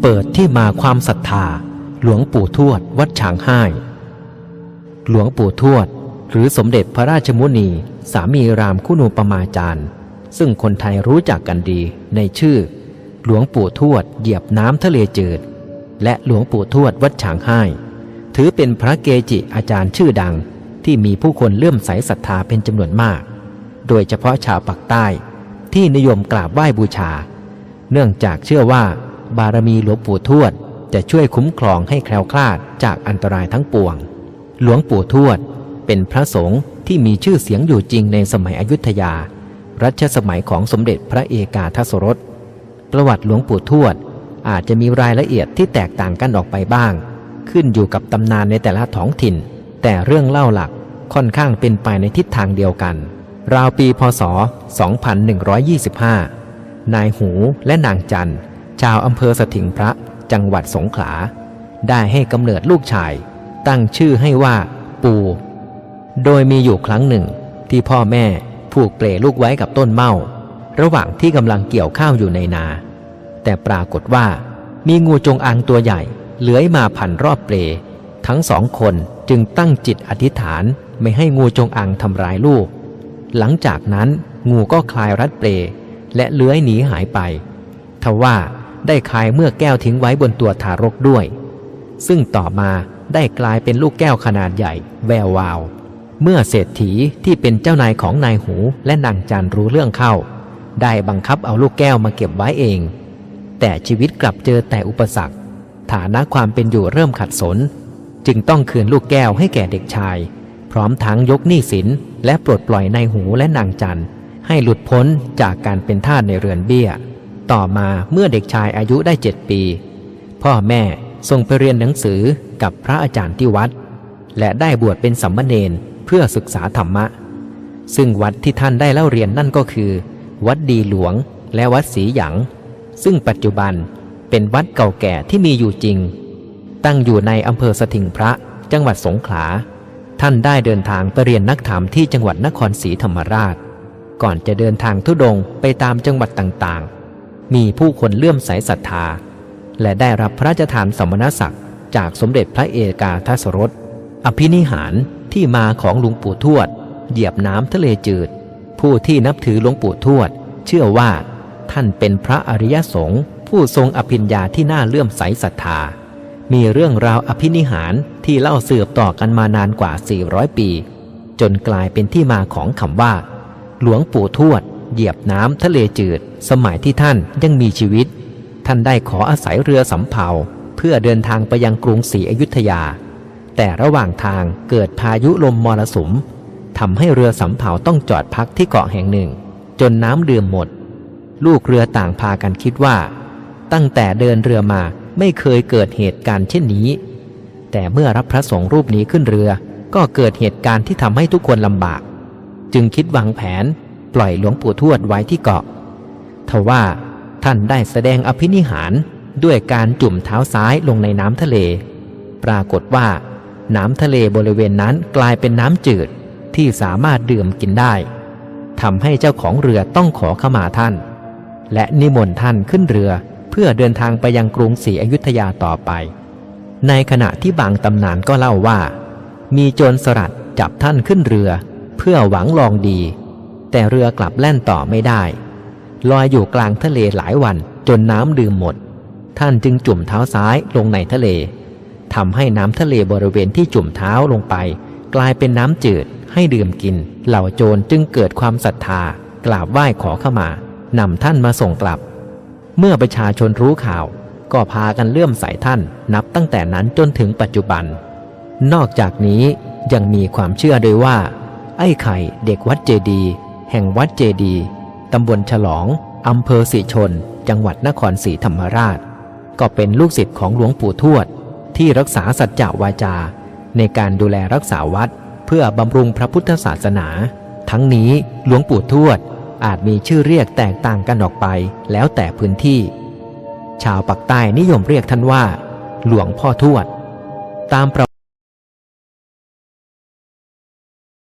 เปิดที่มาความศรัทธา หลวงปู่ทวดวัดฉางไห้ หลวงปู่ทวด หรือสมเด็จพระราชมุนี สามีรามคุณูปมาจารย์ ซึ่งคนไทยรู้จักกันดีในชื่อ หลวงปู่ทวดเหยียบน้ำทะเลจืด และหลวงปู่ทวดวัดฉางไห้ ถือเป็นพระเกจิอาจารย์ชื่อดังที่มีผู้คนเลื่อมใสศรัทธาเป็นจำนวนมาก โดยเฉพาะชาวปากใต้ที่นิยมกราบไหว้บูชา เนื่องจากเชื่อว่า บารมีหลวงปู่ทวด จะช่วยคุ้มครองให้แคล้วคลาดจากอันตรายทั้งปวง หลวงปู่ทวด เป็นพระสงฆ์ที่มีชื่อเสียงอยู่จริงในสมัยอยุธยา รัชสมัยของสมเด็จพระเอกาทศรส ประวัติหลวงปู่ทวด อาจจะมีรายละเอียดที่แตกต่างกันออกไปบ้าง ขึ้นอยู่กับตำนานในแต่ละท้องถิ่น แต่เรื่องเล่าหลักค่อนข้างเป็นไปในทิศทางเดียวกัน ราวปีพศ 2125 นายหูและนางจันทร์ ชาวอำเภอสถิงพระจังหวัดสงขลา ได้ให้กำเนิดลูกชาย ตั้งชื่อให้ว่าปู โดยมีอยู่ครั้งหนึ่งที่พ่อแม่ผูกเปลลูกไว้กับต้นเมาระหว่างที่กำลังเกี่ยวข้าวอยู่ในนา แต่ปรากฏว่า มีงูจงอางตัวใหญ่เลื้อยมาพันรอบเปลทั้งสองคนจึงตั้งจิตอธิษฐานไม่ให้งูจงอางทำร้ายลูก หลังจากนั้นงูก็คลายรัดเปลและเลื้อยหนีหายไป ทว่า ได้คายเมื่อแก้วทิ้งไว้บนตัวทารกด้วย ซึ่งต่อมาได้กลายเป็นลูกแก้วขนาดใหญ่ แวววาว เมื่อเศรษฐีที่เป็นเจ้านายของนายหูและนางจันรู้เรื่องเข้า ได้บังคับเอาลูกแก้วมาเก็บไว้เอง แต่ชีวิตกลับเจอแต่อุปสรรค ฐานะความเป็นอยู่เริ่มขัดสน จึงต้องคืนลูกแก้วให้แก่เด็กชาย พร้อมทั้งยกหนี้สินและปลดปล่อยนายหูและนางจันให้หลุดพ้นจากการเป็นทาสในเรือนเบี้ย ต่อมาเมื่อเด็กชายอายุได้เจ็ดปี พ่อแม่ส่งไปเรียนหนังสือกับพระอาจารย์ที่วัด และได้บวชเป็นสัมมเนนเพื่อศึกษาธรรมะ ซึ่งวัดที่ท่านได้เล่าเรียนนั่นก็คือ วัดดีหลวงและวัดศรีหยางซึ่งปัจจุบันเป็นวัดเก่าแก่ที่มีอยู่จริง ตั้งอยู่ในอำเภอสถิงพระจังหวัดสงขลา ท่านได้เดินทางไปเรียนนักธรรมที่จังหวัดนครศรีธรรมราช ก่อนจะเดินทางทุดงไปตามจังหวัดต่างๆ มีผู้คนเลื่อมใสศรัทธา และได้รับพระราชทานสมณศักดิ์จากสมเด็จพระเอกาทศรสอภินิหารที่มาของหลวงปู่ทวด เหยียบน้ำทะเลจืด ผู้ที่นับถือหลวงปู่ทวด เชื่อว่า ท่านเป็นพระอริยสงฆ์ผู้ทรงอภิญญาที่น่าเลื่อมใสศรัทธา มีเรื่องราวอภินิหารที่เล่าสืบต่อกันมานานกว่า 400 ปี จนกลายเป็นที่มาของคำว่า หลวงปู่ทวด เหยียบน้ำทะเลจืด สมัยที่ท่านยังมีชีวิต ท่านได้ขออาศัยเรือสำเภาเพื่อเดินทางไปยังกรุงศรีอยุธยา แต่ระหว่างทางเกิดพายุลมมรสุมทำให้เรือสำเภาต้องจอดพักที่เกาะแห่งหนึ่ง จนน้ำเดื่มหมด ลูกเรือต่างพากันคิดว่า ตั้งแต่เดินเรือมาไม่เคยเกิดเหตุการณ์เช่นนี้ แต่เมื่อรับพระสงฆ์รูปนี้ขึ้นเรือ ก็เกิดเหตุการณ์ที่ทำให้ทุกคนลำบาก จึงคิดวางแผน ปล่อยหลวงปู่ทวดไว้ที่เกาะทว่าท่านได้แสดงอภินิหารด้วยการจุ่มเท้าซ้ายลงในน้ำทะเล ปรากฏว่า น้ำทะเลบริเวณนั้นกลายเป็นน้ำจืดที่สามารถดื่มกินได้ทำให้เจ้าของเรือต้องขอขมาท่าน และนิมนต์ท่านขึ้นเรือเพื่อเดินทางไปยังกรุงศรีอยุธยาต่อไป ในขณะที่บางตำนานก็เล่าว่า มีโจรสลัดจับท่านขึ้นเรือ เพื่อหวังลองดี แต่เรือกลับแล่นต่อไม่ได้ ลอยอยู่กลางทะเลหลายวันจนน้ำดื่มหมด ท่านจึงจุ่มเท้าซ้ายลงในทะเลทำให้น้ำทะเลบริเวณที่จุ่มเท้าลงไป กลายเป็นน้ำจืดให้ดื่มกิน เหล่าโจรจึงเกิดความศรัทธากราบไหว้ขอเข้ามานำท่านมาส่งกลับ เมื่อประชาชนรู้ข่าว ก็พากันเลื่อมใสท่านนับตั้งแต่นั้นจนถึงปัจจุบัน นอกจากนี้ยังมีความเชื่อด้วยว่า ไอ้ไข่เด็กวัดเจดีย์ แห่งวัดเจดี ตำบลฉลอง อำเภอสิชน จังหวัดนครศรีธรรมราช ก็เป็นลูกศิษย์ของหลวงปู่ทวด ที่รักษาสัจจวาจา ในการดูแลรักษาวัด เพื่อบำรุงพระพุทธศาสนา ทั้งนี้หลวงปู่ทวดอาจมีชื่อเรียกแตกต่างกันออกไปแล้วแต่พื้นที่ ชาวปักใต้นิยมเรียกท่านว่า หลวงพ่อทวด ตามประ